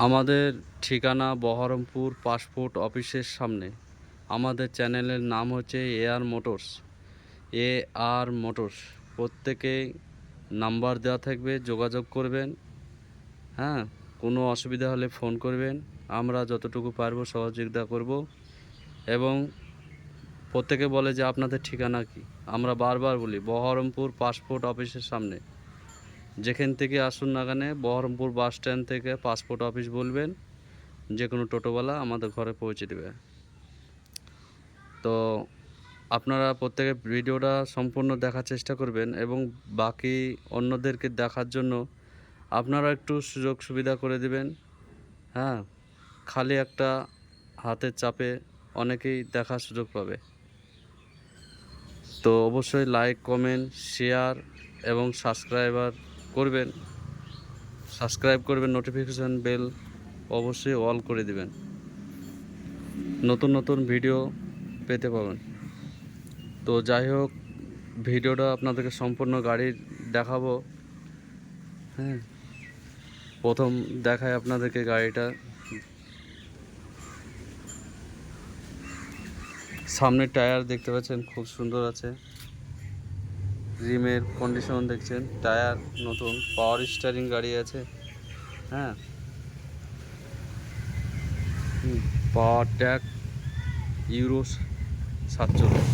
আমাদের ঠিকানা বহরমপুর পাসপোর্ট অফিসের সামনে। আমাদের চ্যানেলের নাম হচ্ছে A R motors. A R motors. প্রত্যেকে নাম্বার দেওয়া থাকবে, যোগাযোগ করবেন। হ্যাঁ কোনো অসুবিধা হলে ফোন করবেন। আমরা যতটুকু পারব সহযোগিতা করব। এবং প্রত্যেকে বলে যে আপনাদের ঠিকানা কি? আমরা বারবার বলি, বহরমপুর পাসপোর্ট অফিসের সামনে। যেখান থেকে আসুন না কেন, বহরমপুর বাস স্ট্যান্ড থেকে পাসপোর্ট অফিস বলবেন যে কোনো টোটোওয়ালা আমাদের ঘরে পৌঁছে দেবে। তো আপনারা প্রত্যেকে ভিডিওটা সম্পূর্ণ দেখার চেষ্টা করবেন এবং বাকি অন্যদেরকে দেখার জন্য আপনারা একটু সুযোগ সুবিধা করে দিবেন। হ্যাঁ খালি একটা হাতের চাপে অনেকেই দেখার সুযোগ পাবে। তো অবশ্যই লাইক কমেন্ট শেয়ার এবং সাবস্ক্রাইবার করবেন সাবস্ক্রাইব করবেন নোটিফিকেশান বেল অবশ্যই অল করে দিবেন। নতুন নতুন ভিডিও পেতে পাবেন। তো যাই হোক ভিডিওটা আপনাদেরকে সম্পূর্ণ গাড়ির দেখাবো। হ্যাঁ প্রথম দেখায় আপনাদেরকে গাড়িটা। সামনের টায়ার দেখতে পাচ্ছেন, খুব সুন্দর আছে। রিমের কন্ডিশন দেখছেন টায়ার নতুন পাওয়ার স্টারিং গাড়ি আছে হ্যাঁ? পাওয়ার ট্যাগ ইউরো সাতচল্লিশ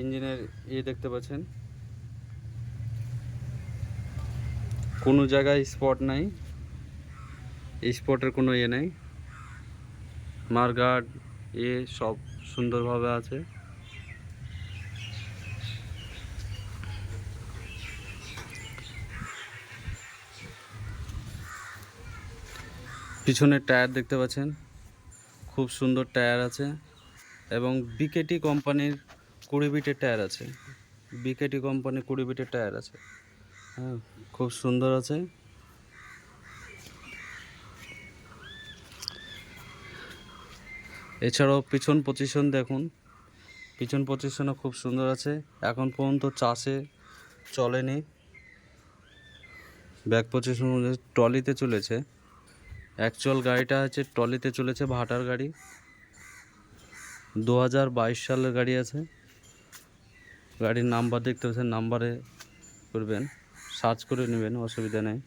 ইঞ্জিনের ইয়ে দেখতে পাচ্ছেন। কোনো জায়গায় স্পট নাই স্পটের কোনো ইয়ে নেই। মারগার্ড এ সব সুন্দরভাবে আছে। পিছনের টায়ার দেখতে পাচ্ছেন। খুব সুন্দর টায়ার আছে এবং বিকেটি কোম্পানির কুড়ি বিটের টায়ার আছে। বিকেটি কোম্পানির কুড়ি বিটের টায়ার আছে। হ্যাঁ খুব সুন্দর আছে। এছাড়াও পিছন পজিশন দেখুন। পিছন পজিশনও খুব সুন্দর আছে। এখন পর্যন্ত চাষে চলেনি। ব্যাক পজিশন ট্রলিতে চলেছে। অ্যাকচুয়াল গাড়িটা হচ্ছে ট্রলিতে চলেছে, ভাটার গাড়ি। দু হাজার বাইশ সালের গাড়ি আছে। গাড়ির নাম্বার দেখতে পাচ্ছেন, নাম্বারে করবেন, সার্চ করে নেবেন, অসুবিধা নেই।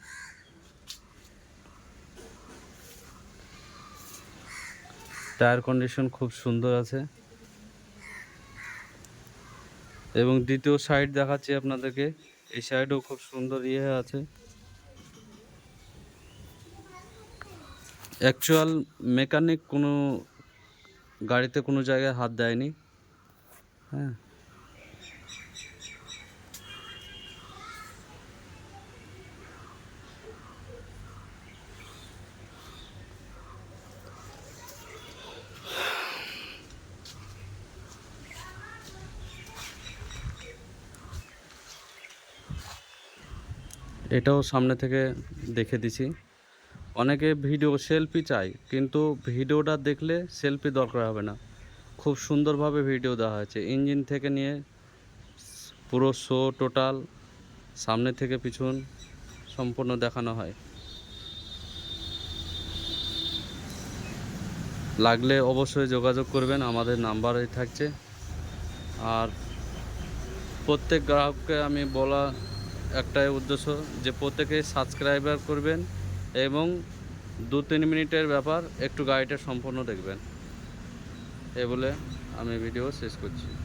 টায়ার কন্ডিশন খুব সুন্দর আছে। এবং দ্বিতীয় সাইড দেখাচ্ছি আপনাদেরকে, এই সাইডেও খুব সুন্দর ইয়ে আছে। অ্যাকচুয়াল মেকানিক কোনো গাড়িতে কোনো জায়গায় হাত দেয়নি। হ্যাঁ। এটাও সামনে থেকে দেখে দিছি। অনেকে ভিডিও সেলফি চাই কিন্তু ভিডিওটা দেখলে সেলফি দরকার হবে না। খুব সুন্দরভাবে ভিডিও দেওয়া হয়েছে। ইঞ্জিন থেকে নিয়ে পুরো শো টোটাল, সামনে থেকে পিছন সম্পূর্ণ দেখানো হয়। লাগলে অবশ্যই যোগাযোগ করবেন, আমাদের নাম্বারই থাকছে। আর প্রত্যেক গ্রাহককে আমি বলা একটাই উদ্দেশ্য যে প্রত্যেকে সাবস্ক্রাইবার করবেন। এবং দু তিন মিনিটের ব্যাপার, একটু গাড়িটা সম্পূর্ণ দেখবেন। এ বলে আমি ভিডিও শেষ করছি।